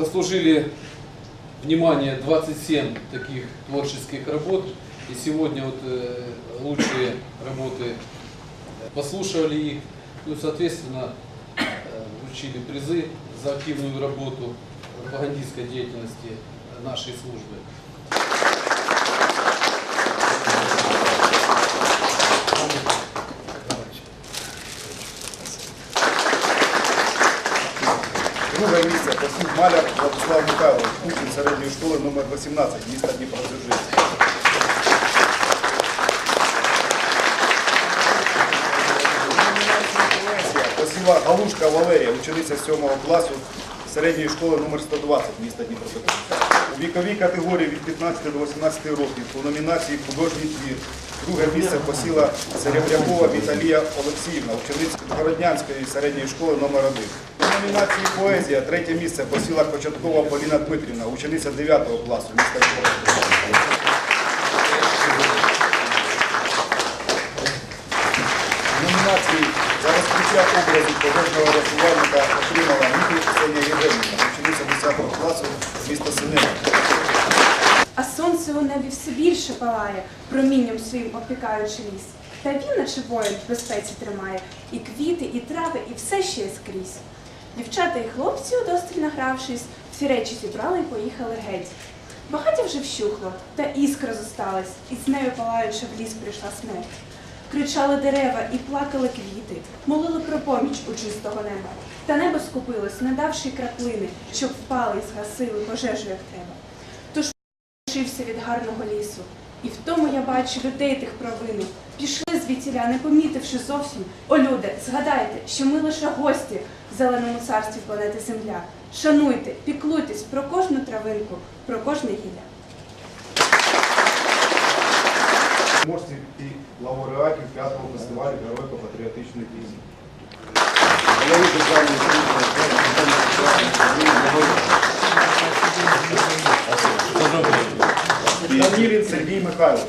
заслужили внимание 27 таких творческих работ. И сегодня вот э, лучшие работы э, послушали их, ну, соответственно, э, вручили призы за активную работу пропагандистской деятельности нашей службы. Друге місце посів маляр Владислав Михайлович, учень середньої школи номер 18 міста Дніпродзержинськ. Посіва Галушка Валерія, учениця 7 класу середньої школи номер 120 міста Дніпропетровська. У віковій категорії від 15 до 18 років у номінації художній твір. Друге місце посіла Серебрякова Віталія Олексіївна, учениця Городнянської середньої школи номер 1. У номінації поезія третє місце посіла Кочаткова Поліна Дмитрівна, учениця 9 класу міста Дніпропетровська. Номінації за розкриття образу пожежного рятувальника отримала Міхів Ксенія Євгенівна, учениця 10 класу міста Синева. У небі все більше палає, промінням своїм опікаючи ліс. Та він, наче воїн, в безпеці тримає і квіти, і трави, і все ще скрізь. Дівчата і хлопці, удосталь награвшись, всі речі зібрали і поїхали геть. Багаття вже вщухло, та іскра зосталась, і з нею палаючи в ліс прийшла смерть. Кричали дерева і плакали квіти, молили про поміч у чистого неба. Та небо скупилось, не давши краплини, щоб впали і згасили пожежу, як треба. Тож Лишився від гарного лісу. І в тому я бачу людей тих провину. Пішли звідтіля, не помітивши зовсім. О, люди, згадайте, що ми лише гості в зеленому царстві планети Земля. Шануйте, піклуйтесь про кожну травинку, про кожне гілля. Переможців і лауреатів п'ятого фестивалю героїко-патріотичної пісні. Кузин Сергій Михайлович.